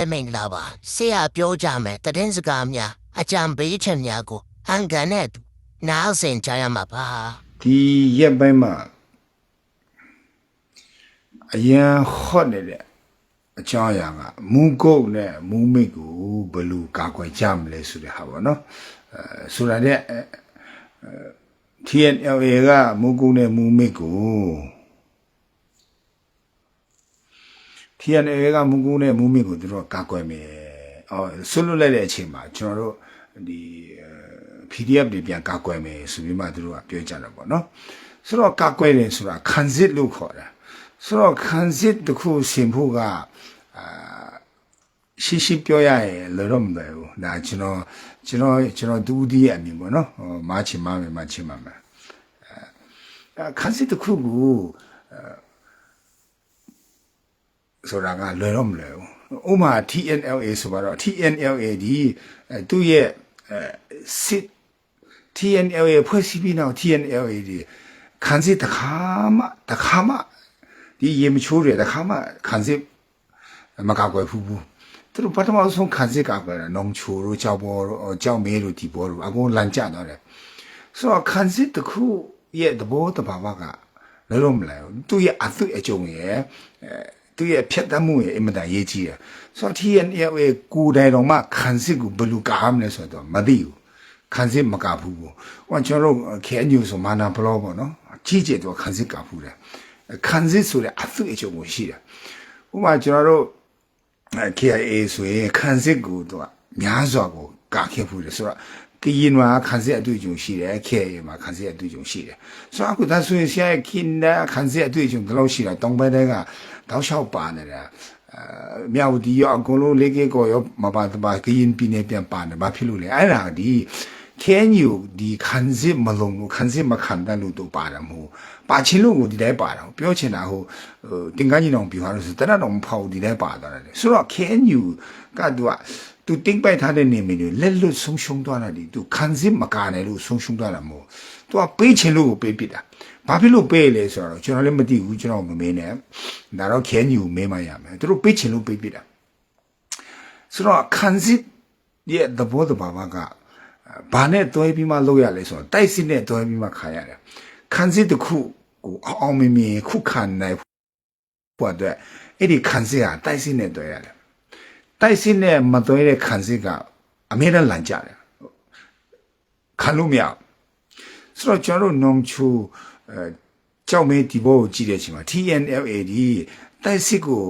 အမိန်လာပါဆရာပြောကြမယ်တည်င်းစကားများအကြံပေးချက်များကိုဟန်ကန်နဲ့တူနားဆင်ကြရမှာပါဒီရက်ပိုင်းမှာအရန်ဟော့နေတဲ့အကြောင်းအရာကမူကုတ်နဲ့မူမိတ်ကိုဘယ်လိုကာကွယ်ကြမလဲဆိုတဲ့ဟာပေါ့နော်အဲဆိုတာတဲ့အဲအဲ TNLA ကမူကုတ်နဲ့မူမိတ်ကို TNLA ကမူကုတ်နဲ့မူမိတ်ကိုသူတို့ကကာကွယ်မယ်အော်ဆွလွတ်လိုက်တဲ့အချိန်မှာကျွန်တော်တို့ဒီအဲ PDF တွေပြန်ကာကွယ်မယ်ဆိုပြီးမှသူတို့ကပြောကြတာပေါ့နော်ဆိုတော့ကာကွယ်တယ်ဆိုတာခံစစ်လို့ခေါ်တာဆိုတော့ခံစစ်တစ်ခုဆင်ဖို့ကအာရှိရှိပြောရရင်လောတော့မလွယ်ဘူးဒါကျွန်တော်ကျွန်တော်ကျွန်တော်ဒူးဒီရဲ့အမြင်ပေါ့နော်ဟိုမာချင်မမယ်မာချင်မမယ်အဲခံစစ်တစ်ခုကို ဆိုတာကလွယ်တော့မလွယ်ဘူးဥပမာ TNLA ဆိုတော့ TNLA ဒီအဲသူ့ရဲ့အဲစစ် TNLA ဖွဲ့စည်းပြီးနောက် TNLA ဒီခံစစ်တစ်ခါမှတစ်ခါမှဒီရေမချိုးတယ်တစ်ခါမှခံစစ်မကောက်ွယ်ဘူးဘူးသူတို့ပထမဆုံးခံစစ်ကောက်ွယ်တာနောင်ချိုတို့ကြောက်ဘောတို့ကြောက်မဲတို့ဒီဘောတို့အကုန်လန်ကြတော့တယ်ဆိုတော့ခံစစ်တစ်ခုရဲ့သဘောတဘာဝကလည်းလုံးမလဲဘူးသူ့ရဲ့အသွေးအကြုံရဲ့အဲ သူ့ရဲ့ဖြတ်တတ်မှုရဲ့အင်မတန်ရေးကြီးတယ်ဆိုတော့ TNLA ကိုယ်တိုင်တော်မှခံစစ်ကိုဘယ်လိုကားမလဲဆိုတော့မသိဘူးခံစစ်မကဘူးဘူးဟိုကျွန်တော်တို့ခဲညူဆိုမာနာဘလောပေါ့နော်ကြီးကျယ်တော့ခံစစ်ကဘူးတယ်ခံစစ်ဆိုတဲ့အသွေးအကြုံကိုရှိတယ်ဥပမာကျွန်တော်တို့ KIA ဆိုရင်ခံစစ်ကိုတော့များစွာကိုကာခဲ့ဘူးတယ်ဆိုတော့ကရင်မှာခံစစ်အတွေ့အကြုံရှိတယ် KIA မှာခံစစ်အတွေ့အကြုံရှိတယ်ဆိုတော့အခုဒါဆိုရင်ဆရာရဲ့ခင်နာခံစစ်အတွေ့အကြုံဘယ်လောက်ရှိတာတောင်ပိုင်းတွေက တောက်လျှောက်ပါနေတာအဲမြောက်ဒီရောအကုန်လုံးလေးကေကိုရောမပါတပါကရင်ပြည်နယ်ပြန်ပါနေဘာဖြစ်လို့လဲအဲ့ဒါဒီ can you ဒီခံစစ်မလုံးလို့ခံစစ်မခံတတ်လို့တော့ပါတာမဟုတ်ပါချင်းလို့ကိုဒီတိုင်းပါတာပြောချင်တာဟိုဟိုတင်ကန်းကြီးတောင်ပြောရလို့ဆိုတရတော့မဖောက်ဒီတိုင်းပါသွားတယ်ဆိုတော့ can you ကသူကသူတင်းပိုက်ထားတဲ့နေမီတွေလက်လွတ်ဆုံးရှုံးသွားတာဒီသူခံစစ်မကာနဲ့လို့ဆုံးရှုံးသွားတာမဟုတ်သူကပေးချင်လို့ကိုပေးပစ်တာ ဘာဖြစ်လို့ပေးလဲဆိုတော့ကျွန်တော်လည်းမသိဘူးကျွန်တော်မမေးနဲ့ဒါတော့ can you မေးမှရမယ်သူတို့ပေးချင်လို့ပေးပစ်တာဆိုတော့ခံစစ်ရဲ့သဘောတဘာဝကဘာနဲ့တွဲပြီးမှလုပ်ရလဲဆိုတော့တိုက်စစ်နဲ့တွဲပြီးမှခါရတယ်ခန်းစစ်တစ်ခုကိုအောင်အောင်မြင်မြင်ခုခံနိုင်ဖို့အတွက်အဲ့ဒီခန်းစစ်ဟာတိုက်စစ်နဲ့တွဲရတယ်တိုက်စစ်နဲ့မတွဲတဲ့ခန်းစစ်ကအမြဲတမ်းလန်ကြတယ်ခံလို့မရဆိုတော့ကျွန်တော်တို့နောင်ချူ အဲကြောက်မဲဒီဘောကိုကြည့်တဲ့အချိန်မှာ TNLA ဒီတိုက်စစ်ကို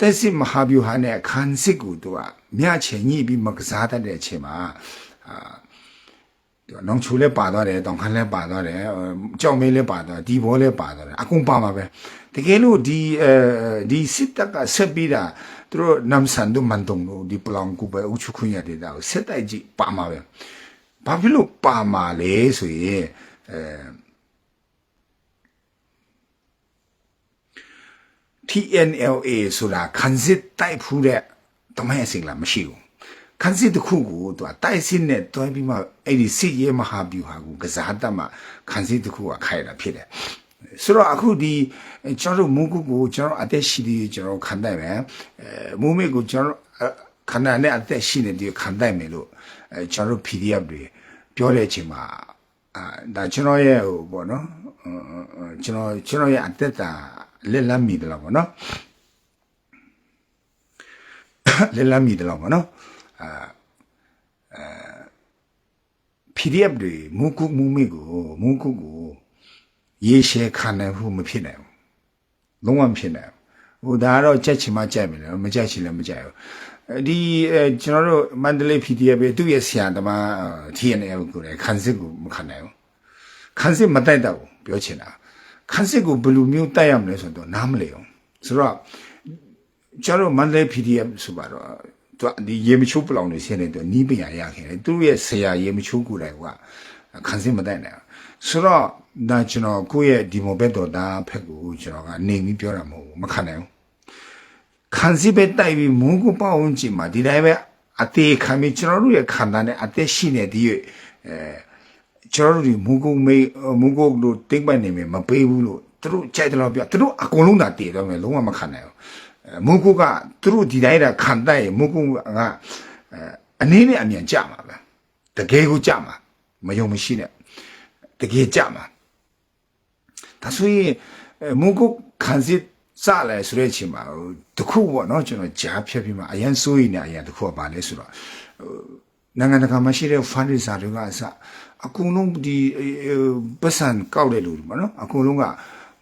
တိုက်စစ်မဟာဗျူဟာနဲ့ခန်းစစ်ကိုသူကမြချင်ညှိပြီးမကစားတတ်တဲ့အချိန်မှာအာသူကနောင်ချူလည်းပါသွားတယ်တောင်ခမ်းလည်းပါသွားတယ်ကြောက်မဲလည်းပါသွားဒီဘောလည်းပါသွားတယ်အကုန်ပါမှာပဲတကယ်လို့ဒီအဲဒီစစ်တပ်ကဆက်ပြီးတာသူတို့နမ်ဆန်တို့မန်တုံတို့ဒီပလောင်ကူပဲအုပ်ချုပ်ခွင့်ရတဲ့တာကိုဆက်တိုက်ကြည့်ပါမှာပဲဘာဖြစ်လို့ပါမှာလဲဆိုရင်အဲ TNLA ဆိုတာခန်းစစ်တိုက်ဖူးတဲ့တမိုင်းအစင်လာမရှိဘူးခန်းစစ်တစ်ခုကိုသူကတိုက်စစ်နဲ့တွဲပြီးမှအဲ့ဒီစစ်ရဲမဟာဗျူဟာကိုကစားတတ်မှခန်းစစ်တစ်ခုကခိုင်တာဖြစ်တယ်ဆိုတော့အခုဒီကျွန်တော်တို့မုန်းကုကိုကျွန်တော်အသက်ရှိသေးကျွန်တော်ခံနိုင်မယ်အဲမုန်းမေကိုကျွန်တော်ခန္ဓာနဲ့အသက်ရှိနေတယ်ခံနိုင်မယ်လို့အဲကျွန်တော်တို့ PDF တွေပြောတဲ့အချိန်မှာအာဒါကျွန်တော်ရဲ့ဟိုပေါ့နော်ကျွန်တော်ကျွန်တော်ရဲ့အသက်တာ လက်လမ်းမိတယ်လို့ပေါ့နော်လက်လမ်းမိတယ်လို့ပေါ့နော်အာ PDF တွေမူကုမူမိကိုမူကုကိုရေရှည်ခံနိုင်ဖို့မဖြစ်နိုင်ဘူးလုံးဝမဖြစ်နိုင်ဘူးဟိုဒါကတော့ကြက်ချင်မှကြက်မယ်လေမကြက်ချင်လည်းမကြက်ဘူးဒီအဲကျွန်တော်တို့မန္တလေး PDF ပဲသူ့ရဲ့ဆရာသမား TNL ကိုလည်းခန်းစစ်ကိုမခံနိုင်ဘူးခန်းစစ်မတိုက်တော့ဘူးပြောချင်တာ ခန်းစစ်ကိုဘယ်လိုမျိုးတိုက်ရမလဲဆိုတော့နားမလည်အောင်ဆိုတော့ကျွန်တော်မန္တလေး PDF ဆိုပါတော့သူဒီရေမချိုးပလောင်နေရှင်းနေတော့နီးပညာရခဲ့တယ်သူရဲ့ဆရာရေမချိုးကိုယ်တိုင်ကခံစစ်မတိုက်နိုင်ဆိုတော့ဒါကျွန်တော်ကိုယ့်ရဲ့ဒီမိုဘက်တော်သားဖက်ကိုကျွန်တော်ကနေပြီးပြောတာမဟုတ်ဘူးမခံနိုင်ဘူးခံစစ်ပဲတိုက်ပြီးမုန်းကိုပေါ့အောင်ကြည့်မှာဒီတိုင်းပဲအသေးခံပြီးကျွန်တော်တို့ရဲ့ခန္ဓာနဲ့အသက်ရှိနေဒီအဲ ကျွန်တော်တို့ဒီမုန်းကိုမေးမုန်းကိုလို့တိတ်ပိုက်နေမယ်မပေးဘူးလို့သူတို့ကြိုက်တယ်လို့ပြောသူတို့အကုန်လုံးသာတည်တော့မယ်လုံးဝမခံနိုင်ဘူးအဲမုကုကသူတို့ဒီတိုင်းတာခံတတ်ရင်မုကုကအဲအနေနဲ့အမြန်ကြမှာပဲတကယ်ကိုကြမှာမယုံမရှိနဲ့တကယ်ကြမှာဒါဆိုရင်အဲမုကုခံစစ်စလဲဆိုတဲ့အချိန်မှာဟိုတခုပေါ့နော်ကျွန်တော်ကြားဖြတ်ပြီးမှအရန်စိုးရိမ်နေအရင်တခုကပါလဲဆိုတော့နိုင်ငံတကာမှာရှိတဲ့ fundraiser တွေကအစ အကုန်လုံးဒီပတ်စံကောက်တဲ့လူတွေပေါ့နော်အကုန်လုံးက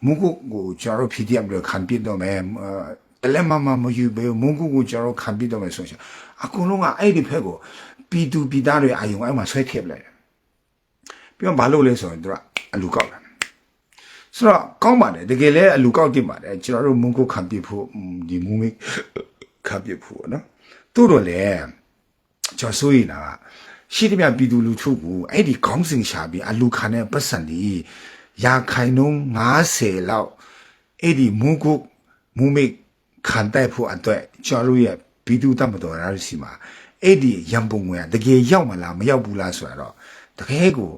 မုကုကိုကျွန်တော်တို့ PDF တွေခံပြတော့မယ်တလက်မမမယူဘေမုကုကိုကျွန်တော်ခံပြတော့မယ်ဆိုရင်အကုန်လုံးကအဲ့ဒီဖက်ကိုပီတူပီသားတွေအာယုံအဲ့မှာဆွဲထည့်ပလိုက်တယ်ပြီးတော့ဘာလို့လဲဆိုရင်သူကအလူကောက်တာဆိုတော့ကောင်းပါတယ်တကယ်လဲအလူကောက်တင်ပါတယ်ကျွန်တော်တို့မုကုခံပြဖို့ဒီမူမိခံပြဖို့ပေါ့နော်တို့တော့လေကျွန်တော်ဆိုရင်လား ရှိသမျှပြည်သူလူထုကိုအဲ့ဒီခေါင်းစဉ်ရှာပြီးအလူခံတဲ့ပတ်စံဒီရာခိုင်နှုန်း90လောက်အဲ့ဒီမူကုမူမိတ်ခံတိုက်ဖို့အတွက်ကျွန်တော်တို့ရဲ့ပြည်သူတတ်မတော်ရရှိမှာအဲ့ဒီရန်ပုံငွေကတကယ်ရောက်မလားမရောက်ဘူးလားဆိုတော့တကယ်ကို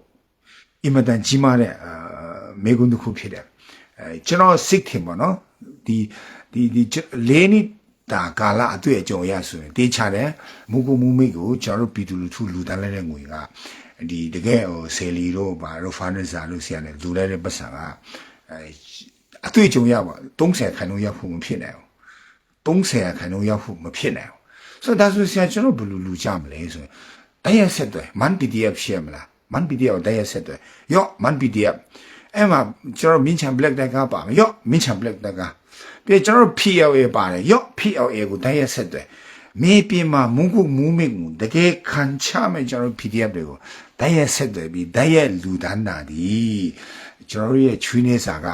အင်မတန်ကြီးမားတဲ့အာမေကွန်းတစ်ခုဖြစ်တယ်အဲကျွန်တော်စိတ်ထင်ပါနော်ဒီဒီဒီလေးနှစ် ဒါကာလအတွေ့အကြုံအရဆိုရင်တေးချတယ်မူကူမူမိတ်ကိုကျွန်တော်တို့ပြည်သူလူထုလူတန်းလဲတဲ့ငွေကဒီတကယ်ဟိုဆယ်လီတို့ဘာတို့ဖာနစ်ဇာတို့ဆရာနဲ့လူလဲတဲ့ပတ်စံကအဲအတွေ့အကြုံရပါ30ခန်းလုံးရောက်ဖို့မဖြစ်နိုင်ဘူး30ခန်းလုံးရောက်ဖို့မဖြစ်နိုင်ဘူးဆိုတော့ဒါဆိုဆရာကျွန်တော်ဘယ်လိုလူကြမလဲဆိုရင်တရားဆက်တယ် man pdf ရှယ်မလား man pdf တရားဆက်တယ်ရော့ man pdf အဲ့မှာကျွန်တော်မင်းချန် black tag ကပါမယ်ရော့မင်းချန် black tag က ပြီးကျွန်တော် PLA ပါတယ်ရော့ PLA ကိုတိုင်းရက်ဆက်တယ်မေးပြမှာမုန်းခုမူးမိကိုတကယ်ခံချမယ်ကျွန်တော် PDF တွေကိုတိုင်းရက်ဆက်တယ်ပြီးတိုင်းရက်လူဒန်းတာဒီကျွန်တော်ရဲ့ချွေးနေစာက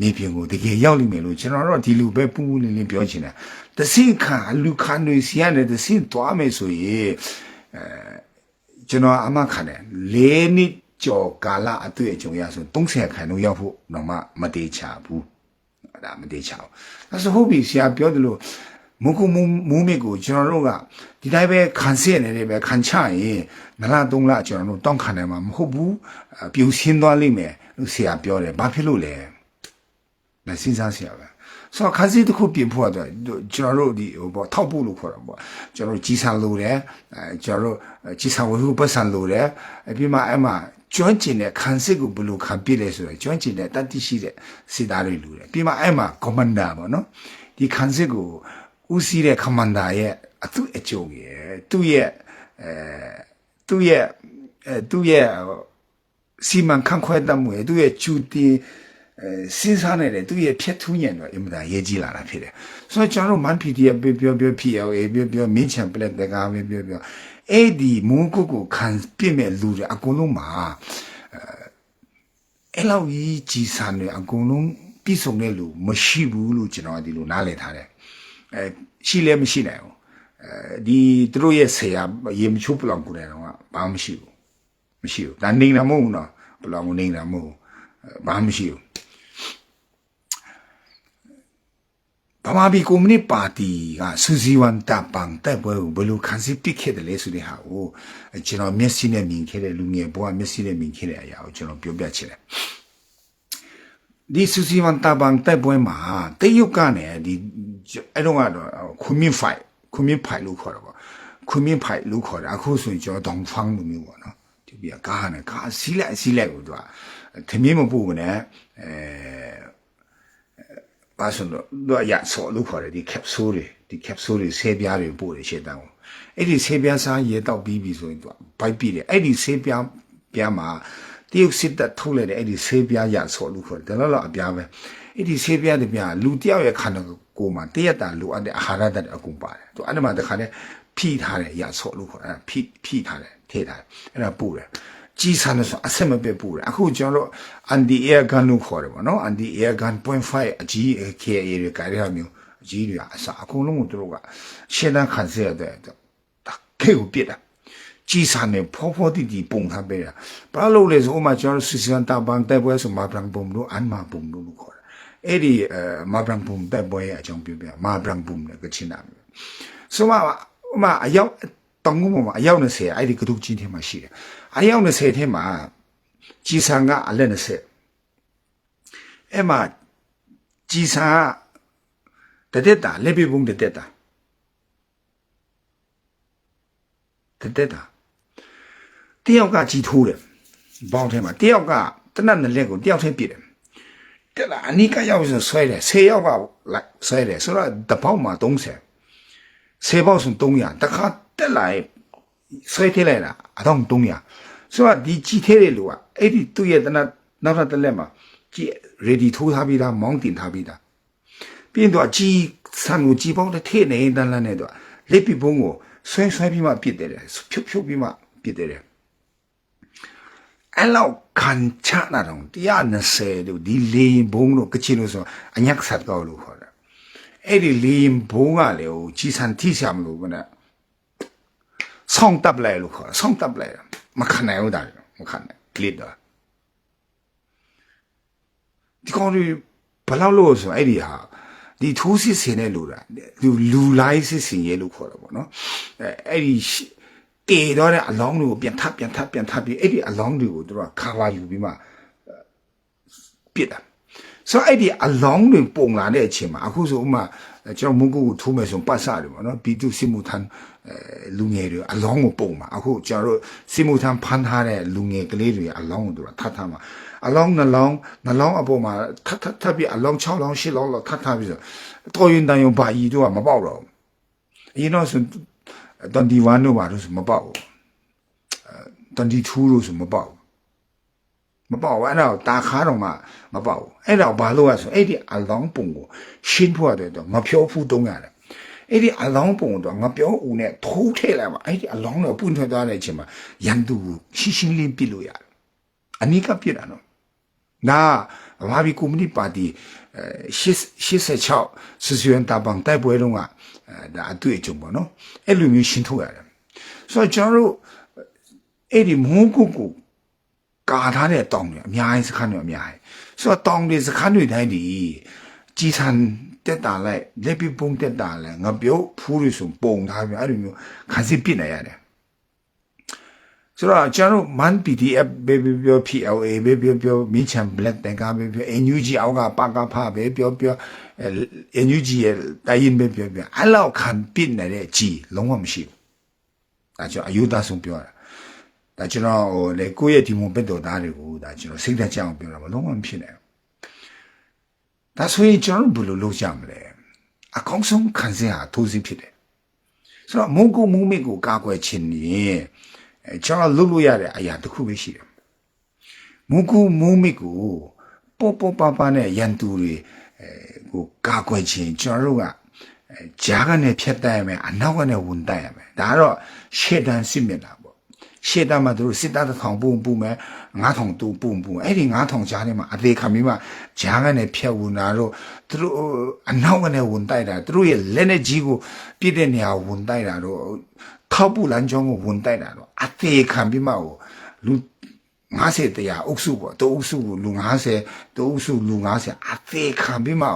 မေးပြကိုတကယ်ရောက်လိမ့်မယ်လို့ကျွန်တော်တို့ဒီလူပဲပူပူလင်းလင်းပြောချင်တာတစင်ခံလူခံတွေစီရတယ်တစင်သွားမယ်ဆိုရင်အဲကျွန်တော်အမှခံတယ်၄နှစ်ကျော်ကာလအတွေ့အကြုံရဆို30ခန်းလုံးရောက်ဖို့တော့မှမတေချာဘူးအဲ့ ဒါမတေချာဘူးအဲဆိုဟုတ်ပြီဆရာပြောတယ်လို့မုခုမူမူမစ်ကိုကျွန်တော်တို့ကဒီတိုင်းပဲခံစစ်နေတယ်ပဲခံချရင်နလားသုံးလကျွန်တော်တို့တောင်းခံနိုင်မှာမဟုတ်ဘူးပြူရှင်းသွားလိမ့်မယ်လို့ဆရာပြောတယ်ဘာဖြစ်လို့လဲမစဉ်းစားဆရာပဲဆိုတော့ခန်းစီတစ်ခုပြင်ဖို့အတွက်ကျွန်တော်တို့ဒီဟိုပေါ့ထောက်ဖို့လို့ခေါ်တာပေါ့ကျွန်တော်တို့ကြီးဆန်လိုတယ်အဲကျွန်တော်တို့ကြီးဆန်ဝဟုပတ်ဆန်လိုတယ်အပြီးမှအဲ့မှာ ကျွမ်းကျင်တဲ့ခံစစ်ကိုဘယ်လိုခံပြစ်လဲဆိုတော့ကျွမ်းကျင်တဲ့တတိရှိတဲ့စစ်သားတွေလူတယ်ပြီးမှအဲ့မှာ commander ပေါ့နော်ဒီခံစစ်ကိုဦးစီးတဲ့ commander ရဲ့အသူအကျုံရဲ့သူ့ရဲ့အဲသူ့ရဲ့အဲသူ့ရဲ့စီမံခန့်ခွဲတတ်မှုရဲ့သူ့ရဲ့ကျူတင်အဲစဉ်းစားနေတယ်သူရဲ့ဖြတ်ထူးညံတော့အင်မတန်ရေးကြီးလာတာဖြစ်တယ်ဆိုတော့ကျွန်တော်တို့ man PDF ပြောပြော PLA ပြောပြောမင်းချန်ပလက်တကားပဲပြောပြော အဲ့ဒီမုန်းကုတ်ကိုခံပြစ်မဲ့လူတွေအကုန်လုံးမှာအဲ့လောက်ကြီးကြီးစံတွေအကုန်လုံးပြည့်စုံတဲ့လူမရှိဘူးလို့ကျွန်တော်ဒီလိုနားလည်ထားတယ်အဲရှိလဲမရှိနိုင်ဘူးအဲဒီသူတို့ရဲ့ဆရာရေမချိုးပလောင်ကိုယ်တိုင်တော့ဘာမှမရှိဘူးမရှိဘူးဒါနေတာမဟုတ်ဘူးနော်ပလောင်ကိုနေတာမဟုတ်ဘူးဘာမှမရှိဘူး ဗမာပြည်ကွန်မြူနတီပါတီကစူစီဝန်တပ်ပန်တပ်ပွဲကိုဘယ်လိုခံစစ်ပစ်ခဲ့တယ်လဲဆိုတဲ့ဟာကိုကျွန်တော်မျက်စိနဲ့မြင်ခဲ့တဲ့လူငယ်ဘဝမျက်စိနဲ့မြင်ခဲ့တဲ့အရာကိုကျွန်တော်ပြောပြချင်တယ်ဒီစူစီဝန်တပ်ပန်တပ်ပွဲမှာတရုတ်ကနေဒီအဲ့တော့ကတော့ခွန်မြင့်ဖိုင်ခွန်မြင့်ဖိုင်လို့ခေါ်တာပေါ့ခွန်မြင့်ဖိုင်လို့ခေါ်တာအခုဆိုရင်ကျွန်တော်တောင်ဖန်းလို့မျိုးပေါ့နော်ဒီပြကားနဲ့ကားစီးလိုက်စီးလိုက်ကိုသူကခမင်းမပူမနဲ့အဲ ဘာဆိုတော့တော့ရဆောလို့ခေါ်တယ်ဒီ capsule တွေဒီ capsule တွေဆေးပြားတွေပို့တယ်ရှေ့တန်းကိုအဲ့ဒီဆေးပြားစားရေတောက်ပြီးပြီဆိုရင်သူကဘိုက်ပြတယ်အဲ့ဒီဆေးပြားပြားမှာတရုတ်စစ်တပ်ထုတ်လိုက်တဲ့အဲ့ဒီဆေးပြားရဆောလို့ခေါ်တယ်ဒါတော့အပြားပဲအဲ့ဒီဆေးပြားတွေပြားလူတယောက်ရဲ့ခန္ဓာကိုယ်မှာတရက်တာလိုအပ်တဲ့အာဟာရဓာတ်အကုန်ပါတယ်သူအဲ့ဒီမှာတခါနဲ့ဖိထားတယ်ရဆောလို့ခေါ်တယ်ဖိဖိထားတယ်ထည့်ထားတယ်အဲ့ဒါပို့တယ် ကြီးစားလို့ဆိုအဆက်မပြတ်ပူတယ်အခုကျွန်တော်တို့ anti air gun လို့ခေါ်တယ်ပေါ့နော် anti air gun 0.5အကြီး KA တွေကကြရမျိုးအကြီးတွေအစအကုန်လုံးကိုသူတို့ကရှင်းတန်းခံစေရတဲ့ခေကိုပြစ်တာကြီးစားနေဖောဖောတိတိပုံထားပေးတာဘာလို့လဲဆိုဥမာကျွန်တော်စီစံတာဘန်တဲ့ပွဲဆိုမာဘရန်ဘုံလို့အန်မာဘုံလို့ခေါ်တယ်အဲ့ဒီမာဘရန်ဘုံတဲ့ပွဲရဲ့အကြောင်းပြောပြမာဘရန်ဘုံနဲ့ကချင်နာဆိုမှဥမာအရောက် တောင်ကုန်းပေါ်မှာအယောက်20အဲ့ဒီကတုတ်ကြီးထဲမှာရှိတယ်အယောက်20ထဲမှာကြီးဆန်ကအလက်20အဲ့မှာကြီးဆန်ကတတက်တာလက်ပြပုံတတက်တာတတက်တာတယောက်ကကြီးထိုးတယ်ဘောင်းထဲမှာတယောက်ကတနတ်နဲ့လက်ကိုတယောက်ထဲပြစ်တယ်တက်လာအနိကရောက်ဆိုဆွဲတယ်10ယောက်ကလိုက်ဆွဲတယ်ဆိုတော့တပေါက်မှာ30 10ပေါက်ဆို300တခါ တက်လာရင်ဆွဲထည့်လိုက်တာအတော့300ဆိုတော့ဒီကြီးသေးတဲ့လူကအဲ့ဒီသူ့ရဲ့တနတ်နောက်ထပ်တစ်လက်မှာကြီး ready ထိုးထားပြီးသားမောင်းတင်ထားပြီးသားပြီးရင်တော့အကြီးဆန်ကိုကြီးပေါင်းတစ်ထည့်နေတန်းလန်းနေတော့လက်ပြပုံးကိုဆွဲဆွဲပြီးမှပြစ်တယ်တယ်ဖြုတ်ဖြုတ်ပြီးမှပြစ်တယ်တယ်အဲ့လောက်ခံချနာတော့120လို့ဒီလေရင်ဘုံလို့ကချင်လို့ဆိုအညက်ဆက်ကောက်လို့ခေါ်တယ်အဲ့ဒီလေရင်ဘုံကလေဟိုကြီးစံထိရှာမလို့ကနဲ့ ဆောင်းတပ်လိုက်လို့ခေါ်တယ်ဆောင်းတပ်လိုက်မခံနိုင်ဘူးတာမခံနိုင်ကလစ်တော့ဒီကောင်တွေဘယ်လောက်လို့ဆိုအဲ့ဒီဟာဒီထိုးစစ်ဆင်တဲ့လူတာလူလူလိုက်စစ်ဆင်ရဲလို့ခေါ်တာပေါ့နော်အဲအဲ့ဒီတေတော့တဲ့အလောင်းတွေကိုပြန်ထပ်ပြန်ထပ်ပြန်ထပ်ပြီးအဲ့ဒီအလောင်းတွေကိုတို့ကခါလာယူပြီးမှပြစ်တာ ဆိုတော့အဲ့ဒီအလောင်းတွေပုံလာတဲ့အချိန်မှာအခုဆိုဥမာကျွန်တော်မုန်းကိုကိုထိုးမယ်ဆိုပတ်စတယ်ပေါ့နော်ပြီးသူစစ်မှုထမ်းအဲလူငယ်တွေအလောင်းကိုပုံမှာအခုကျွန်တော်တို့စစ်မှုထမ်းဖမ်းထားတဲ့လူငယ်ကလေးတွေအလောင်းကိုတို့ကထပ်ထပ်မှာအလောင်းနှလောင်းနှလောင်းအပေါ်မှာထပ်ထပ်ထပ်ပြီးအလောင်း6လောင်း10လောင်းလောက်ထပ်ထပ်ပြီးဆိုတော်ရင်တန်ရုံဘာကြီးတို့ကမပေါက်တော့ဘူးအရင်တော့ဆို21တို့ဘာလို့ဆိုမပေါက်ဘူး22တို့ဆိုမပေါက်ဘူး မပေါက်ဘူးအဲ့ဒါတာခါတော့မှမပေါက်ဘူးအဲ့ဒါဘာလို့လဲဆိုအဲ့ဒီအလောင်းပုံကိုရှင်းဖို့အတွက်တော့ငါပြောဖူးတုံးရတယ်အဲ့ဒီအလောင်းပုံတော့ငါပြောဦးနဲ့ထိုးထည့်လိုက်ပါအဲ့ဒီအလောင်းတော့ပွင့်ထွက်သွားတဲ့အချိန်မှာရန်သူကိုရှင်းရှင်းလင်းပြစ်လို့ရတယ်အနိကပြစ်တာနော်နာဘာဘီကွန်မြူနတီပါတီ86စစ်စွမ်းတာပန်တိုက်ပွဲလုံးကအဲဒါအတွေ့အကြုံပေါ့နော်အဲ့လိုမျိုးရှင်းထုတ်ရတယ်ဆိုတော့ကျွန်တော်တို့အဲ့ဒီမုန်းကုတ်ကို ကာထားတဲ့တောင်တွေအများကြီးစခန်းတွေအများကြီးဆိုတော့တောင်တွေစခန်းတွေတိုင်းဒီကြီးဆန်တက်တာလိုက်လက်ပြပုံတက်တာလဲငါပြောဖူးရဆိုပုံထားပြီးအဲ့လိုမျိုးခန်းစစ်ပြစ်နေရတယ်ဆိုတော့ကျွန်တော် man PDF ဘေဘပြော PLA ဘေပြောပြောမင်းချန် black တန်ကဘေပြော NUG အောက်ကပါကဖဘေပြောပြော NUG ရဲ့တိုင်းရင်ဘေပြောပြောအဲ့လောက်ခံပြစ်နေတဲ့ကြီးလုံးဝမရှိဘူးဒါကြောင့်အယူသားဆုံးပြောတာ ဒါကျွန်တော်ဟိုလေကိုယ့်ရဲ့ဒီမွန်ပက်တော်သားတွေကိုဒါကျွန်တော်စိတ်သက်ကြအောင်ပြောတာမလုံးဝမဖြစ်နိုင်ဘူးဒါဆိုရင်ကျွန်တော်ဘယ်လိုလုပ်ကြမလဲအကောင်းဆုံးခံစားဟာထိုးစီဖြစ်တယ်ဆိုတော့မုန်းကိုမုန်းမိကိုကာကွယ်ခြင်းရင်အဲကျွန်တော်လုပ်လို့ရတဲ့အရာတစ်ခုပဲရှိတယ်မုန်းကိုမုန်းမိကိုပေါ်ပေါ်ပါပါနဲ့ရန်သူတွေအဲကိုကာကွယ်ခြင်းကျွန်တော်တို့ကအဲဂျားကနေဖြတ်တတ်ရမယ်အနောက်ကနေဝင်တတ်ရမယ်ဒါကတော့ရှေ့တန်းစစ်မြစ်တာပေါ့ ရှေ့တန်းမှာတို့စစ်သားတစ်ထောင်ပုံပုံမယ်9000တူပုံပုံအဲ့ဒီ9000ကြားထဲမှာအသေးခံပြီးမှဂျားကနေဖြတ်ဝင်တာတော့သူတို့အနောက်ကနေဝင်တိုက်တာသူတို့ရဲ့လက်နဲ့ကြီးကိုပြည့်တဲ့နေရာဝင်တိုက်တာတော့ထောက်ပူလမ်းကြောင်းကိုဝင်တိုက်တာတော့အသေးခံပြီးမှလူ90တရားအုပ်စုပေါ့တအုပ်စုကိုလူ90တအုပ်စုလူ90အသေးခံပြီးမှ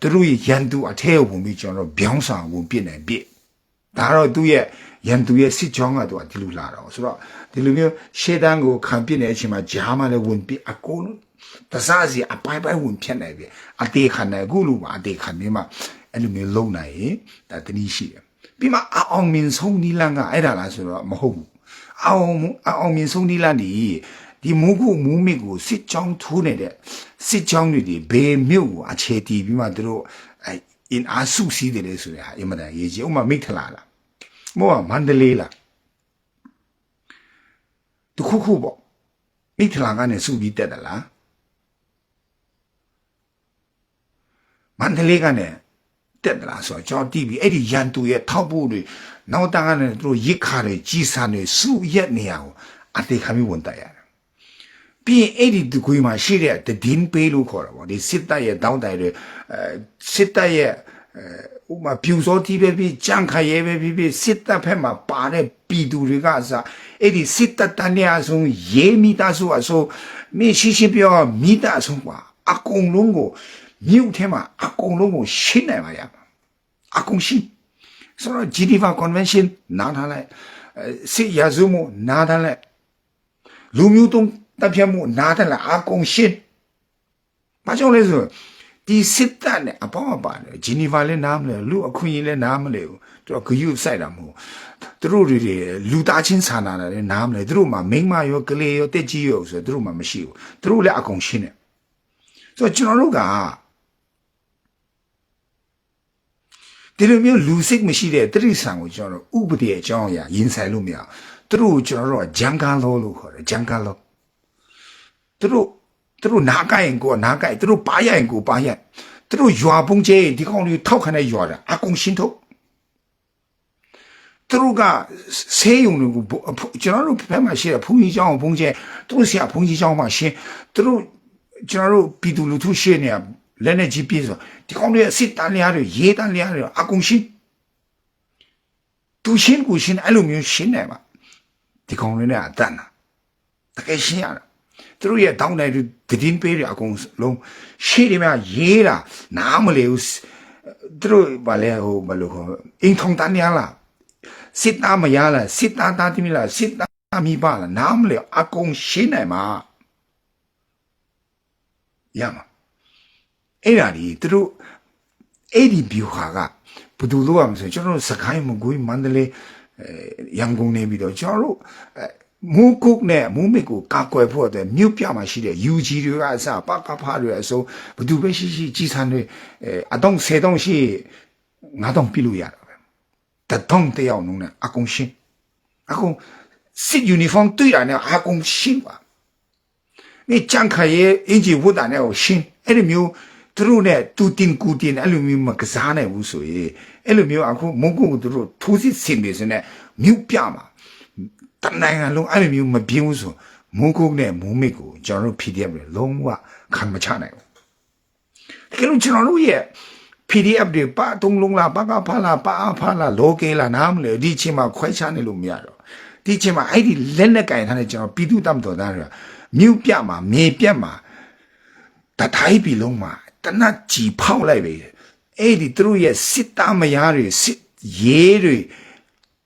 သူတို့ရဲ့ရန်သူအထဲကိုဝင်ပြီးကျွန်တော်ဗျောင်းဆောင်ကိုပြစ်နေပြစ်ဒါတော့သူ့ရဲ့ ရန်သူရဲ့စစ်ကြောင်းကသူကဒီလိုလာတော့ဆိုတော့ဒီလိုမျိုးရှေ့တန်းကိုခံပြစ်နေတဲ့အချိန်မှာဂျားမလည်းဝင်ပြီးအကုန်လုံးတစားစီအပိုင်ပိုင်ဝင်ဖြတ်နေပြီအသေးခံနေအခုလိုပါအသေးခံနေမှာအဲ့လိုမျိုးလုံနိုင်ရင်ဒါတနည်းရှိတယ်ပြီးမှအအောင်မြင်ဆုံးနီလန်းကအဲ့ဒါလားဆိုတော့မဟုတ်ဘူးအောင်အောင်မြင်ဆုံးနီလန်းဒီဒီမူကုမူမစ်ကိုစစ်ကြောင်းထိုးနေတဲ့စစ်ကြောင်းတွေဒီဘေမြို့ကိုအခြေတည်ပြီးမှသူတို့အဲအင်အားစုစည်းတယ်လေဆိုတဲ့အင်မတန်ရေးကြီးဥမာမိထလာလား မောကမန္တလေးလားတခုခုပေါ့မိထလာကနေစုပြီးတက်တယ်လားမန္တလေးကနေတက်တယ်လားဆိုတော့ကျွန်တော်တီးပြီးအဲ့ဒီရန်သူရဲ့ထောက်ဖို့တွေနောက်တန်းကနေသူတို့ရစ်ခါတွေကြီးစံတွေစုရက်နေရအောင်အတေခါမျိုးဝင်တက်ရတယ်ပြီးရင်အဲ့ဒီတကွေးမှာရှိတဲ့တည်င်းပေးလို့ခေါ်တာပေါ့ဒီစစ်တပ်ရဲ့တောင်းတိုင်တွေအဲစစ်တပ်ရဲ့အဲ ဥမာပြူစောတီးပဲပြီးကြံခရဲပဲပြီးပြီးစစ်တပ်ဖက်မှာပါတဲ့ပြည်သူတွေကအစားအဲ့ဒီစစ်တပ်တန်းရဆုံးရေးမိသားစုအစိုးမင်းရှင်းရှင်းပြောမိသားစုကွာအကုန်လုံးကိုမြို့ထဲမှာအကုန်လုံးကိုရှင်းနိုင်ပါရမှာအကုန်ရှင်းဆိုတော့ Geneva Convention နားထားလိုက်စစ်ရာဇဝမှုနားထားလိုက်လူမျိုးတုံးတပ်ဖြတ်မှုနားထားလိုက်အကုန်ရှင်းဘာကြောင့်လဲဆို ဒီစစ်တပ်နဲ့အပေါင်းအပါနဲ့ဂျီနီဗာလည်းနားမလဲလူအခွင့်အရေးလည်းနားမလဲဘူးသူတို့ဂယုစိုက်တာမဟုတ်သူတို့တွေတွေလူသားချင်းစာနာတာလည်းနားမလဲသူတို့မှာမိန်းမရောကလေးရောတက်ကြီးရောဆိုတော့သူတို့မှာမရှိဘူးသူတို့လည်းအကုန်ရှင်းတယ်ဆိုတော့ကျွန်တော်တို့ကဒီလိုမျိုးလူစိတ်မရှိတဲ့တတိဆန်ကိုကျွန်တော်တို့ဥပဒေအကြောင်းအရာရင်ဆိုင်လို့မရဘူးသူတို့ကိုကျွန်တော်တို့ကဂျန်ကာလောလို့ခေါ်တယ်ဂျန်ကာလောသူတို့ သူတို့နားကိုက်ရင်ကိုယ်ကနားကိုက်သူတို့ပါရရင်ကိုယ်ပါရသူတို့ရွာပုံကျဲရင်ဒီကောင်တွေထောက်ခံတဲ့ရွာတာအကုန်ရှင်းထုတ်သူတို့ကဆေးရုံတွေကိုဘုကျွန်တော်တို့ဖက်မှာရှိတဲ့ဘုန်းကြီးကျောင်းဘုန်းကြီးသူတို့ဆရာဘုန်းကြီးကျောင်းမှာရှင်းသူတို့ကျွန်တော်တို့ပြည်သူလူထုရှင်းနေရလက်နဲ့ကြီးပြေးဆိုဒီကောင်တွေစစ်တန်းလျားတွေရေးတန်းလျားတွေအကုန်ရှင်းသူရှင်းကိုရှင်းအဲ့လိုမျိုးရှင်းနေမှာဒီကောင်တွေနဲ့အတန်တာတကယ်ရှင်းရတာ သူတို့ရဲ့တောင်းတဲ့သတင်းပေးတွေအကုန်လုံးရှေ့တွေမှာရေးတာနားမလဲဘူးသူတို့ဘာလဲဟိုဘယ်လိုခေါ်အင်းထုံတန်းရလားစစ်သားမရလားစစ်သားသားတိမလားစစ်သားမိပါလားနားမလဲအကုန်ရှင်းနိုင်မှာရမှာအဲ့ဒါဒီသူတို့အဲ့ဒီဘီဟာကဘယ်သူလို့ရမလဲကျွန်တော်တို့စကိုင်းမကွေးမန္တလေးအဲရန်ကုန်နေပြီးတော့ကျွန်တော်တို့အဲ မူကုတ်နဲ့မူမစ်ကိုကာကွယ်ဖို့အတွက်မြို့ပြမှာရှိတဲ့ UG တွေကအစပကဖတွေအစုံဘသူပဲရှိရှိကြီးစံတွေအတုံး၁၀တုံးရှိ၅တုံးပြလို့ရတာပဲတတုံးတယောက်လုံးနဲ့အကုန်ရှင်းအကုန်စစ်ယူနီဖောင်းတွေ့တာနဲ့အကုန်ရှင်းပါနေကြံခရဲအင်ဂျီဝတ်တာနဲ့ကိုရှင်းအဲ့ဒီမျိုးသူတို့နဲ့တူတင်ကူတင်အဲ့လိုမျိုးမကစားနိုင်ဘူးဆိုရင်အဲ့လိုမျိုးအခုမုန်းကုန်သူတို့ထိုးစစ်ဆင်နေစနဲ့မြို့ပြမှာ တနိုင်ငံလုံးအဲ့လိုမျိုးမပြင်းဘူးဆိုမုန်းကုတ်နဲ့မုန်းမစ်ကိုကျွန်တော်တို့ PDF တွေလုံးဝခံမချနိုင်ဘူးတကယ်လို့ကျွန်တော်တို့ရဲ့ PDF တွေပါတုံးလုံးလားပါကဖာလားပါအဖာလားလောကေလားနားမလဲဒီချင်းမှာခွဲခြားနေလို့မရတော့ဒီချင်းမှာအဲ့ဒီလက်နဲ့ကင်ထားတဲ့ကျွန်တော်ပြည်သူ့တပ်မတော်သားတွေကမြုပ်ပြမှာမြေပြတ်မှာတထိုင်းပြည်လုံးမှာတနတ်ကြီးဖောက်လိုက်ပဲအဲ့ဒီသူတို့ရဲ့စစ်သားမယားတွေစစ်ရေးတွေ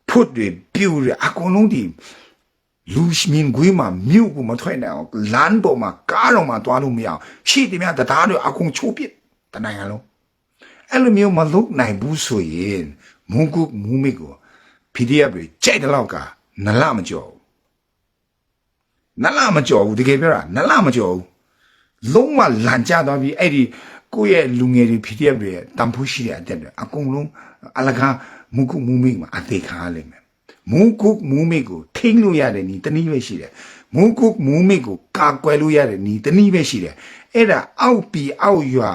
ဖွတ်တွေပြူတွေအကုန်လုံးဒီလူမြင်ကွေးမှာမြုပ်ကိုမထွက်နိုင်အောင်လမ်းပေါ်မှာကားတော်မှာသွားလို့မရအောင်ရှေ့တင်မြတရားတွေအကုန်ချိုးပစ်တနိုင်ငံလုံးအဲ့လိုမျိုးမလုပ်နိုင်ဘူးဆိုရင်မုန်းကုမူးမိကို PDF တွေကြိုက်တဲ့လောက်ကနလမကြော်ဘူးနလမကြော်ဘူးတကယ်ပြောတာနလမကြော်ဘူးလုံးဝလန်ကျသွားပြီးအဲ့ဒီကိုယ့်ရဲ့လူငယ်တွေ PDF တွေရဲ့တန်ဖိုးရှိတဲ့အတက်တွေအကုန်လုံးအလကား မုန်းကုမူးမိမှာအသေးခါလိမ့်မယ်မုန်းကုမူးမိကိုထိမ့်လို့ရတဲ့နီးတနည်းပဲရှိတယ်မုန်းကုမူးမိကိုကာကွယ်လို့ရတဲ့နီးတနည်းပဲရှိတယ်အဲ့ဒါအောက်ပြီးအောက်ရွာ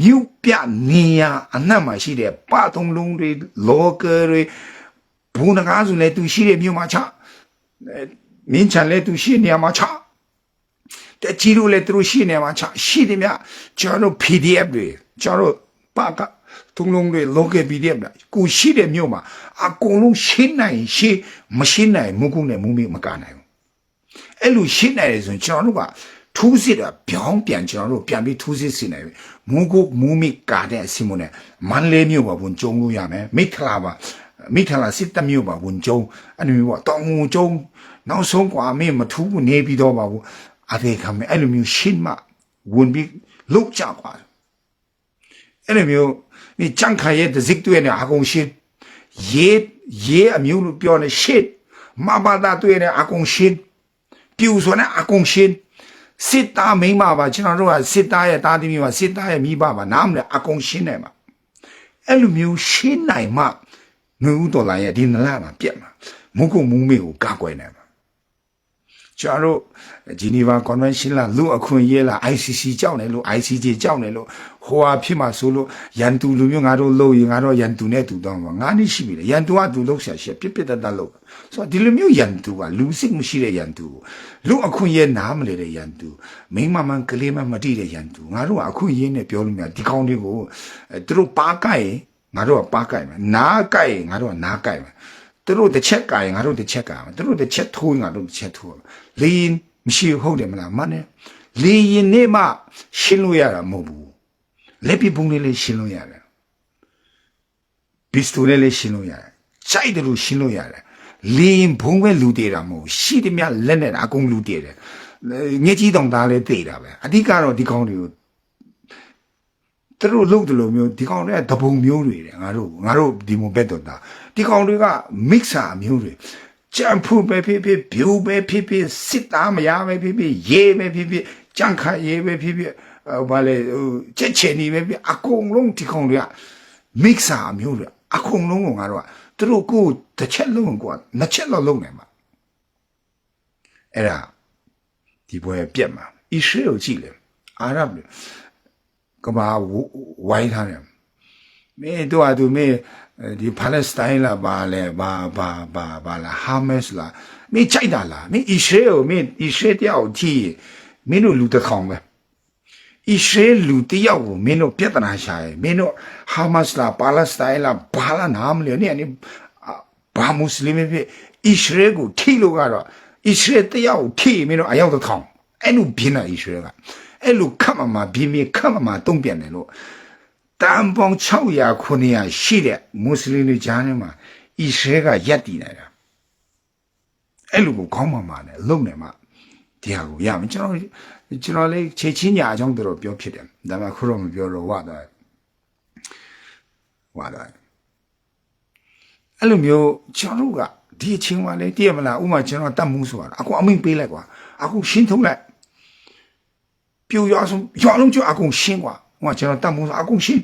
မြုပ်ပြနေရအနက်မှာရှိတဲ့ပထုံလုံးတွေလောကတွေဘူနကားစုလည်းသူရှိတဲ့မြို့မှာချအဲမင်းချန်လည်းသူရှိနေရမှာချတချီတို့လည်းသူတို့ရှိနေမှာချရှိတယ်မြကျွန်တော်တို့ PDF တွေကျွန်တော်တို့ပက ထုံလုံးတွေလောက PDF တွေကိုရှိတဲ့မြို့မှာအကုန်လုံးရှင်းနိုင်ရှင်းမရှင်းနိုင်မုကုနဲ့မုံမိမကနိုင်ဘူး အဲ့လိုရှင်းနိုင်တယ်ဆိုရင်ကျွန်တော်တို့ကထူးစစ်တာပြောင်းပြန်ကျွန်တော်တို့ပြန်ပြီးထူးစစ်စီနိုင်ပြီမူကိုမူမိကာတဲ့အစီမနဲ့မန်လေးမြို့ပါဝန်ကျုံလို့ရမယ်မိထလာပါမိထလာစစ်တမြို့ပါဝန်ကျုံအဲ့လိုမျိုးပေါ့တောင်ငုံကျုံနောက်ဆုံးกว่าမင်းမထူးဘူးနေပြီးတော့ပါဘူးအသေးခံမယ်အဲ့လိုမျိုးရှင်းမှဝန်ပြီးလုတ်ကြกว่าအဲ့လိုမျိုး ဒီကြံခါရဲ့ဒဇစ်တွေနဲ့အကုန်ရှင်းရေးရေးအမျိုးလို့ပြောနေရှင်းမဘာသာတွေနဲ့အကုန်ရှင်းပြူဆိုနဲ့အကုန်ရှင်းစစ်သားမိန်းမပါကျွန်တော်တို့ကစစ်သားရဲ့တားသမီးပါစစ်သားရဲ့မိဘပါနားမလဲအကုန်ရှင်းနိုင်မှာအဲ့လိုမျိုးရှင်းနိုင်မှငွေဦးဒေါ်လာ ရဲ့ဒီနလမှာပြက်မှာမုကုမူးမေကိုကာကွယ်နိုင်မှာကျွန်တော်တို့ဂျီနီဗာကွန်ဗင်းရှင်းလာလူအခွင့်အရေးလာ ICC ကြောက်နေလို့ ICJ ကြောက်နေလို့ဟိုဟာဖြစ်မှာဆိုလို့ရန်သူလူမျိုးငါတို့လို့ရင်ငါတို့ရန်သူနဲ့တူတော့မှာငါနှစ်ရှိပြီလေရန်သူကသူလို့ဆရာရှက်ပြစ်ပြစ်တတ်တတ်လို့ဆိုတော့ဒီလိုမျိုးရန်သူကလူစိတ်မရှိတဲ့ရန်သူလူအခွင့်အရေးနားမလဲတဲ့ရန်သူမိမမှန်ကလေးမှမတိတဲ့ရန်သူငါတို့ကအခွင့်အရေးနဲ့ပြောလို့မရဒီကောင်းတွေကိုအဲသူတို့ပါကိုက်ရင်ငါတို့ကပါကိုက်မယ်နားကိုက်ရင်ငါတို့ကနားကိုက်မယ်သူတို့တစ်ချက်ကိုင်ငါတို့တစ်ချက်ကိုင်သူတို့တစ်ချက်ထိုးငါတို့တစ်ချက်ထိုးလေရင် မရှိဘူးဟုတ်တယ်မလားမနဲ့လေရင်နဲ့မှရှင်းလို့ရတာမဟုတ်ဘူးလက်ပြပုံလေးလေးရှင်းလို့ရတယ်ပစ္စတိုလေးလေးရှင်းလို့ရတယ်ကြိုက်တယ်လို့ရှင်းလို့ရတယ်လေရင်ဘုံပဲလူတေတာမဟုတ်ဘူးရှိတယ်မြလက်နဲ့အကုန်လူတေတယ်ငှက်ကြီးတောင်သားလည်းတေတာပဲအဓိကတော့ဒီကောင်းတွေကိုသူတို့လုပ်တယ်လို့မျိုးဒီကောင်တွေကတပုံမျိုးတွေတဲ့ငါတို့ငါတို့ဒီမိုဘက်တော့တာဒီကောင်တွေက mixer မျိုးတွေ ကြံဖူပဲဖြစ်ဖြစ်ဘျိုးပဲဖြစ်ဖြစ်စစ်သားမရပဲဖြစ်ဖြစ်ရေးပဲဖြစ်ဖြစ်ကြံခတ်ရေးပဲဖြစ်ဖြစ်ဟိုဘာလဲဟိုချက်ချင်နေပဲဖြစ်အကုန်လုံးဒီကောင်တွေက mixer မျိုးတွေအကုန်လုံးကိုငါတို့ကသူတို့ကိုယ်တစ်ချက်လုံးကိုကနှစ်ချက်လောက်လုံးနေမှာအဲ့ဒါဒီဘွဲပြက်မှာအစ္စရေးကိုကြည့်လေအာရဗ်လေကဘာဝိုင်းထားတယ်မင်းတို့အတူမင်း ဒီပါလက်စတိုင်းလာပါလေဘာဘာဘာဘာလာဟာမက်စ်လာမင်းကြိုက်တာလားမင်းအစ္စရေးကိုမင်းအစ္စရေးတယောက်ကြည့်မင်းတို့လူတစ်ခေါင်ပဲဣရှဲလူတယောက်ကိုမင်းတို့ပြဿနာရှာရယ်မင်းတို့ဟာမတ်စ်လားပါလက်စတိုင်းလားဘာလားနားမလဲနဲ့နိဘာမွတ်စလင်ဖြစ်ဣရှဲကိုထိလို့ကတော့ဣရှဲတယောက်ကိုထိမင်းတို့အယောက်တစ်ထောင်အဲ့လိုပြင်းတာဣရှဲကအဲ့လိုခတ်မမှာပြင်းပြင်းခတ်မမှာတုံ့ပြန်တယ်လို့ တန်ပေါင်း600 900ရှိတဲ့မွတ်စလင်တွေကြားထဲမှာဣရှဲကရက်တည်နေတာအဲ့လိုကိုခေါင်းမမှာနဲ့လုံနေမှာတရားကိုရမယ်ကျွန်တော်ကျွန်တော်လေးခြေချင်းညာအကြောင်းတော်ပြောဖြစ်တယ်ဒါမှခုတော့မပြောတော့ဝတာဝတာအဲ့လိုမျိုးကျွန်တော်တို့ကဒီအချင်းကလေတည့်ရမလားဥမာကျွန်တော်တတ်မှုဆိုတာအခုအမိန်ပေးလိုက်ကွာအခုရှင်းထုံးလိုက်ပြူရွာဆုံးရွာလုံးကျအကုန်ရှင်းကွာဥမာကျွန်တော်တတ်မှုဆိုအကုန်ရှင်း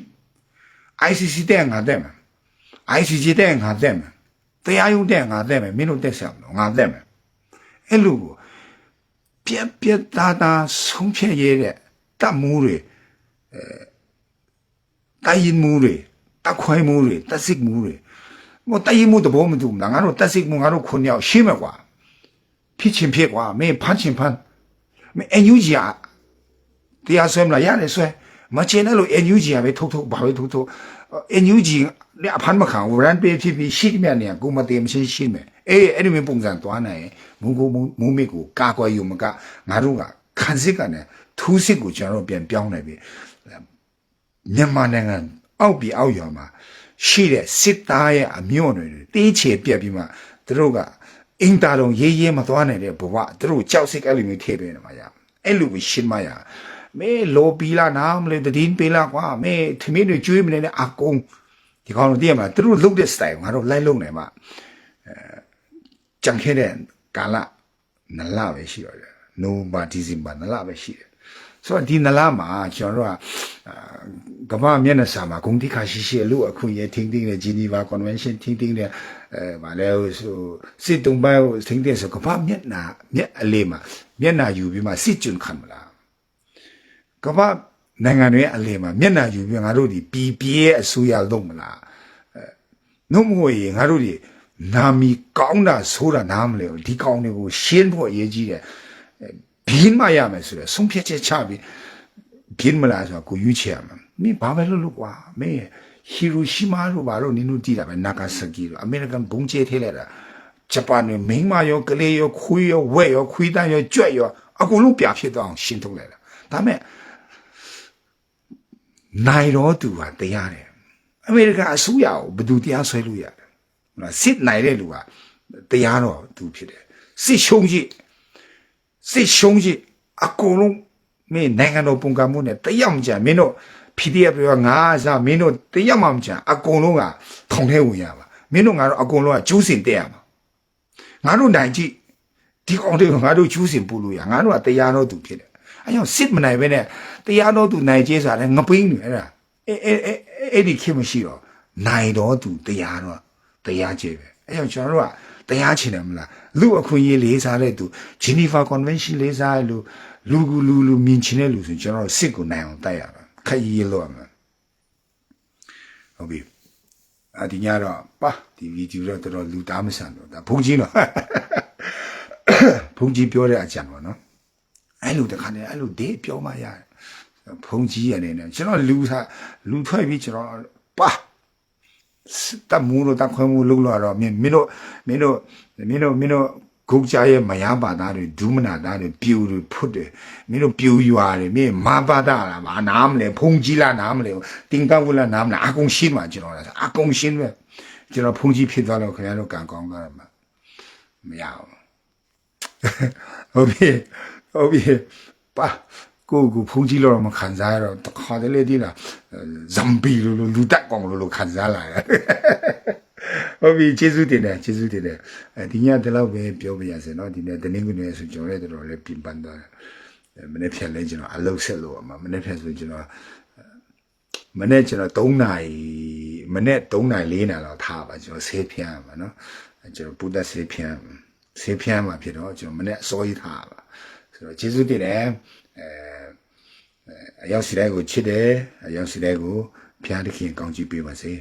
ICC တဲ့ငါတဲ့မယ် ICC တဲ့ငါတဲ့မယ်တရားရုံးတဲ့ငါတဲ့မယ်မင်းတို့တက်ဆက်မလို့ငါတဲ့မယ်အဲ့လိုကိုပြက်ပြက်သားသားဆုံးဖြတ်ရတဲ့တတ်မှုတွေအဲတိုင်းရင်မှုတွေတခွိုင်းမှုတွေတစစ်မှုတွေမတိုင်းရင်မှုတဘောမတူဘူးငါတို့တစစ်မှုငါတို့ခုနှစ်ယောက်ရှင်းမယ်ကွာဖြစ်ချင်းဖြစ်ကွာမင်းဖမ်းချင်းဖမ်းမင်းအန်ယူဂျီယာတရားဆွဲမလားရတယ်ဆွဲ မချင်တယ်လို့အန်ယူဂျီယာပဲထုတ်ထုတ်ဘာပဲထုတ်ထုတ်အန်ယူဂျီလည်းအဖမ်းမခံဘူးရန်ပေးဖြစ်ပြီးရှိမြတ်နေကိုမတည်မရှင်းရှင်းမယ်အေးအဲ့ဒီမျိုးပုံစံသွားနိုင်မူကိုမူမစ်ကိုကာကွယ်ယူမကငါတို့ကခန်းစစ်ကနေထူးစစ်ကိုကျွန်တော်ပြန်ပြောင်းနေပြီမြန်မာနိုင်ငံအောက်ပြည်အောက်ရွာမှာရှိတဲ့စစ်သားရဲ့အမျိုးတွေတေးချေပြက်ပြီးမှသူတို့ကအင်တာလုံးရေးရေးမသွားနိုင်တဲ့ဘဝသူတို့ကြောက်စစ်အဲ့လိုမျိုးထည့်ပေးနေမှာရအဲ့လိုကိုရှင်းမရ မဲလောပီလာနာမလဲတည်င်းပေးလာကွာမဲထမင်းတွေကျွေးမနေနဲ့အကုန်ဒီကောင်တို့တည်ရမှာသူတို့လုပ်တဲ့ style ငါတို့လိုက်လုပ်နေမှာကြံခဲ့တဲ့ကာလနလပဲရှိတော့တယ်နိုဝင်ဘာဒီဇင်ဘာနလပဲရှိတယ်ဆိုတော့ဒီနလမှာကျွန်တော်တို့ကကမ္ဘာမျက်နှာစာမှာဂုံတိခါရှိရှိအလို့အခုရထင်းတင်းတဲ့ဂျီနီဗာကွန်ဗင်းရှင်းထင်းတင်းတဲ့အဲဗာလဲဆိုစစ်တုံးပိုင်းကိုထင်းတင်းဆိုကမ္ဘာမျက်နှာမျက်အလေးမှာမျက်နှာယူပြီးမှစစ်ကျွန်းခံမလား ကမ္ဘာနိုင်ငံတွေအလေးမှာမျက်နှာယူပြီးငါတို့ဒီပြည်ပြည့်အစိုးရလုံးမလားအဲနှုတ်မဟုတ်ရင်ငါတို့ဒီနာမီကောင်းတာဆိုတာနားမလဲဘူးဒီကောင်းတွေကိုရှင်းဖို့အရေးကြီးတယ်ဘင်းမရမယ်ဆိုတော့ဆုံးဖြတ်ချက်ချပြီးဘင်းမလားဆိုတော့ကိုရွေးချယ်ရမှာမင်းဘာပဲလုပ်လို့ကွာမင်းဟီရိုရှီမာတို့ဘာလို့နင်းတို့တည်တာပဲနာဂါဆာကီတို့အမေရိကန်ဘုံကျဲထဲလိုက်တာဂျပန်နဲ့မိန်းမရောကလေးရောခွေးရောဝက်ရောခွေးတန်းရောကြွက်ရောအကုန်လုံးပြဖြစ်သွားအောင်ရှင်းထုတ်လိုက်တာဒါမဲ့ နိုင်တော့သူဟာတရားတယ်အမေရိကန်အစိုးရကိုဘယ်သူတရားဆွဲလို့ရတယ်နော်စစ်နိုင်တဲ့လူကတရားတော်သူဖြစ်တယ်စစ်ရှုံးကြီးစစ်ရှုံးကြီးအကုန်လုံးမင်းနိုင်ငံတော်ပုံကမှုနဲ့တယောက်မကြမင်းတို့ PDF တွေကငါးစားမင်းတို့တယောက်မှမကြအကုန်လုံးကထောင်ထဲဝင်ရပါမင်းတို့ငါတို့အကုန်လုံးကကျူးစင်တက်ရမှာငါတို့နိုင်ကြည့်ဒီကောင်တွေကငါတို့ကျူးစင်ပို့လို့ရငါတို့ကတရားတော်သူဖြစ်တယ် အဲကြောင့်စစ်မနိုင်ပဲနဲ့တရားတော်သူနိုင်ကျေးစားတယ်ငပိန်းနေအဲ့ဒါအဲအဲအဲ့ဒီခေမရှိတော့နိုင်တော်သူတရားတော်တရားကျေပဲအဲကြောင့်ကျွန်တော်တို့ကတရားချင်တယ်မလားလူအခွင့်အရေးလေးစားတဲ့သူ Geneva Convention လေးစားတဲ့လူလူကူလူလူမြင်ချင်တဲ့လူဆိုကျွန်တော်စစ်ကိုနိုင်အောင်တိုက်ရမှာခက်ရေးလို့ရမှာဟုတ်ပြီအဒီညတော့ပါဒီဗီဒီယိုတော့တော်တော်လူသားမဆန်တော့ဒါဘုန်းကြီးတော့ဘုန်းကြီးပြောတဲ့အကြံပေါ့နော် အဲ့လိုတခါနဲ့အဲ့လိုဒေးပြောမှရတယ်ဘုန်းကြီးရနေတယ်ကျွန်တော်လူသားလူထွက်ပြီးကျွန်တော်ပါတမူလို့တခွဲမှုလုပ်လို့တော့မင်းမင်းတို့မင်းတို့မင်းတို့မင်းတို့ဂုတ်ကြရဲ့မယားပါသားတွေဒုမနာသားတွေပြူတွေဖွတ်တယ်မင်းတို့ပြူရွာတွေမင်းမာပါတာလားဘာနားမလဲဖုန်ကြီးလားနားမလဲတင်ကဝလာနားမလဲအကုန်ရှင်းမှာကျွန်တော်လားအကုန်ရှင်းပဲကျွန်တော်ဖုန်ကြီးဖြစ်သွားတော့ခင်ဗျားတို့ကံကောင်းသွားတယ်မှာမရဘူးဟုတ်ပြီ ဟုတ်ပြီပါကိုကိုဖုန်ကြီးလို့တော့မခံစားရတော့တခါတလေဒီလားဇမ်ဘီလိုလိုလူတက်ကောင်လိုလိုခံစားလာရဟုတ်ပြီကျေးဇူးတင်တယ်ကျေးဇူးတင်တယ်အဲဒီညဒီလောက်ပဲပြောပြရစေနော်ဒီနေ့တနင်္ဂနွေဆိုကျွန်တော်လည်းတော်တော်လေးပြင်ပန်းသွားတယ်မနေ့ဖြန်လဲကျွန်တော်အလုပ်ဆက်လို့အမမနေ့ဖြန်ဆိုကျွန်တော်မနေ့ကျွန်တော်3နာရီမနေ့3နာရီ4နာရီလောက်ထားပါကျွန်တော်ဆေးဖြန်းရမှာနော်ကျွန်တော်ပူသက်ဆေးဖြန်းဆေးဖြန်းမှာဖြစ်တော့ကျွန်တော်မနေ့အစောကြီးထားပါ ဆိုတော့ကျေးဇူးတင်တယ်အဲအရောက်စီတိုင်းကိုချစ်တယ်အရောက်စီတိုင်းကိုဖျားသခင်ကောင်းချီးပေးပါစေ